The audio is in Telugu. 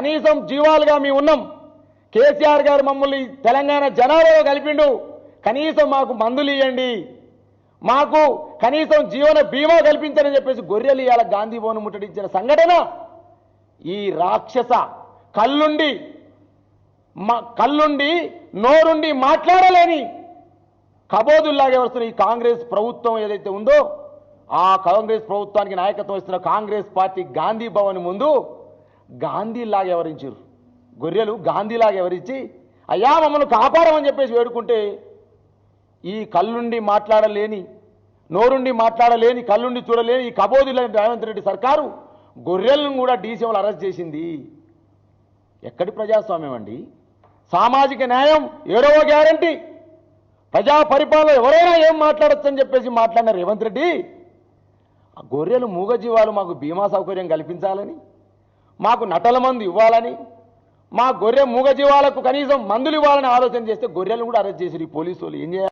కనీసం జీవాలుగా మేము ఉన్నాం. కేసీఆర్ గారు మమ్మల్ని తెలంగాణ జనాలలో కలిపిండు. కనీసం మాకు మందులు ఇవ్వండి మాకు కనీసం జీవన బీమా కల్పించని చెప్పేసి గొర్రెలు ఇవాళ గాంధీ భవన్ ముట్టడించిన సంఘటన. ఈ రాక్షస కళ్ళుండి మా కళ్ళుండి నోరుండి మాట్లాడలేని కబోదుల్లాగే వస్తున్న ఈ కాంగ్రెస్ ప్రభుత్వం ఏదైతే ఉందో ఆ కాంగ్రెస్ ప్రభుత్వానికి నాయకత్వం ఇస్తున్న కాంగ్రెస్ పార్టీ గాంధీ భవన్ ముందు గాంధీలాగా వ్యవహరించారు గొర్రెలు గాంధీలాగా ఎవరించి అయ్యా మమ్మల్ని కాపాడమని చెప్పేసి వేడుకుంటే ఈ కళ్ళుండి మాట్లాడలేని నోరుండి మాట్లాడలేని కళ్ళుండి చూడలేని ఈ కబోదులని రేవంత్ రెడ్డి సర్కారు గొర్రెలను కూడా డీసీఎంలు అరెస్ట్ చేసింది. ఎక్కడి ప్రజాస్వామ్యం అండి? సామాజిక న్యాయం ఏడవ గ్యారంటీ. ప్రజా పరిపాలన ఎవరైనా ఏం మాట్లాడొచ్చని చెప్పేసి మాట్లాడిన రేవంత్ రెడ్డి ఆ గొర్రెలు మూగజీవాలు మాకు బీమా సౌకర్యం కల్పించాలని మాకు నటల మందు ఇవ్వాలని మా గొర్రె మూగజీవాలకు కనీసం మందులు ఇవ్వాలని ఆలోచన చేస్తే గొర్రెలు కూడా అరెస్ట్ చేసి ఈ పోలీసు ఏం చేయాలి?